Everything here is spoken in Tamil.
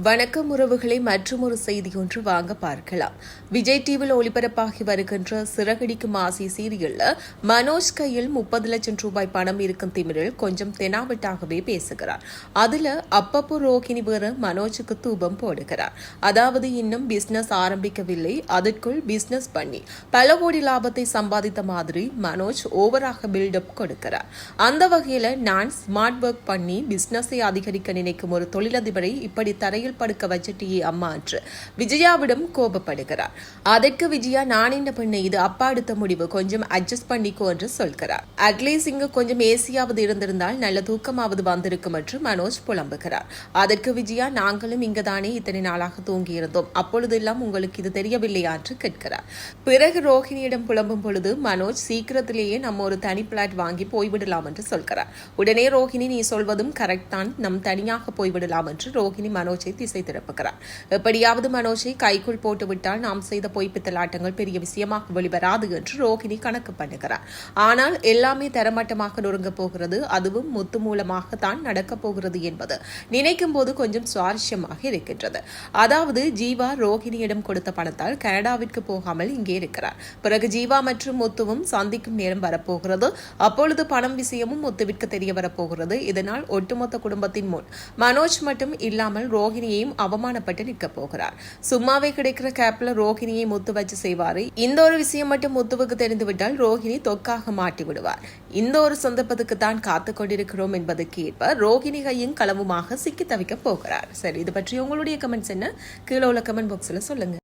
வணக்கம் உறவுகளை மற்றும் ஒரு செய்தி ஒன்று வாங்க பார்க்கலாம். விஜய் டிவியில் ஒளிபரப்பாகி வருகின்ற சிறகடிக்கும் ஆசை சீரியல்ல மனோஜ் கையில் முப்பது லட்சம் ரூபாய் பணம் இருக்கும் திமிரில் கொஞ்சம் தெனாவட்டாகவே பேசுகிறார். அதுல அப்பப்போ ரோகிணி வேற மனோஜுக்கு தூபம் போடுகிறார். அதாவது இன்னும் பிசினஸ் ஆரம்பிக்கவில்லை அதற்குள் பிசினஸ் பண்ணி பல கோடி லாபத்தை சம்பாதித்த மாதிரி மனோஜ் ஓவராக பில்டப் கொடுக்கிறார். அந்த வகையில நான் ஸ்மார்ட் ஒர்க் பண்ணி பிசினஸை அதிகரிக்க நினைக்கும் ஒரு தொழிலதிபரை இப்படி தரையில் படுக்க வச்சிட்டியே அம்மா என்று விஜயாவிடம் கோபப்படுகிறார். அதற்கு விஜயா நான் இந்த பெண்ணை இது அப்பா எடுத்த முடிவு. கொஞ்சம் அட்ஜஸ்ட் பண்ணிக்கோ என்று சொல்கிறார். அட்லீஸ்ட் இங்கு கொஞ்சம் ஏசியாவது இருந்திருந்தால் நல்ல தூக்கமாவது வந்திருக்கும் என்று மனோஜ் புலம்புகிறார். அதற்கு விஜயா நாங்களும் இங்குதானே இத்தனை நாளாக தூங்கியிருந்தோம். அப்பொழுதெல்லாம் உங்களுக்கு இது தெரியவில்லையா என்று கேட்கிறார். பிறகு ரோஹிணியிடம் புலம்பும் பொழுது மனோஜ் சீக்கிரத்திலேயே நம்ம ஒரு தனி பிளாட் வாங்கி போய்விடலாம் என்று சொல்கிறார். உடனே ரோஹிணி நீ சொல்வதும் கரெக்ட் தான். நம் தனியாக போய்விடலாம் என்று ரோஹிணி மனோஜை மனோஜை திசை திருப்புகிறார். எப்படியாவது மனோஜை கைக்குள் போட்டுவிட்டால் நாம் செய்த பொய்ப்பித்தலாட்டங்கள் பெரிய விஷயமாக வெளிவராது என்று ரோஹிணி கணக்கு பண்ணுகிறார். ஆனால் எல்லாமே தரமட்டமாக நொறுங்க போகிறது. அதுவும் முத்து மூலமாகத்தான் நடக்கப் போகிறது என்பது நினைக்கும் போது கொஞ்சம் சுவாரஸ்யமாக இருக்கின்றது. அதாவது ஜீவா ரோஹிணியிடம் கொடுத்த பணத்தால் கனடாவிற்கு போகாமல் இங்கே இருக்கிறார். பிறகு ஜீவா மற்றும் முத்துவும் சந்திக்கும் நேரம் வரப்போகிறது. அப்பொழுது பணம் விஷயமும் முத்துவிற்கு தெரிய வரப்போகிறது. இதனால் ஒட்டுமொத்த குடும்பத்தின் முன் மனோஜ் மட்டும் இல்லாமல் ரோஹிணி ரோஹிணியையும் அவமானப்பட்டு நிற்க போகிறார். சும்மாவே கிடைக்கிற கேப்ல ரோஹிணியை முத்து வச்சு செய்வாரு. இந்த ஒரு விஷயம் மட்டும் முத்துவுக்கு தெரிந்துவிட்டால் ரோஹிணி தொக்காக மாட்டி விடுவார். இந்த ஒரு சந்தர்ப்பத்துக்கு தான் காத்து கொண்டிருக்கிறோம் என்பதற்கு ஏற்ப ரோஹிணி கையும் களவுமாக சிக்கி தவிக்க போகிறார். சரி இது பற்றி உங்களுடைய கமெண்ட்ஸ் என்ன? கீழே உள்ள கமெண்ட் பாக்ஸ்ல சொல்லுங்க.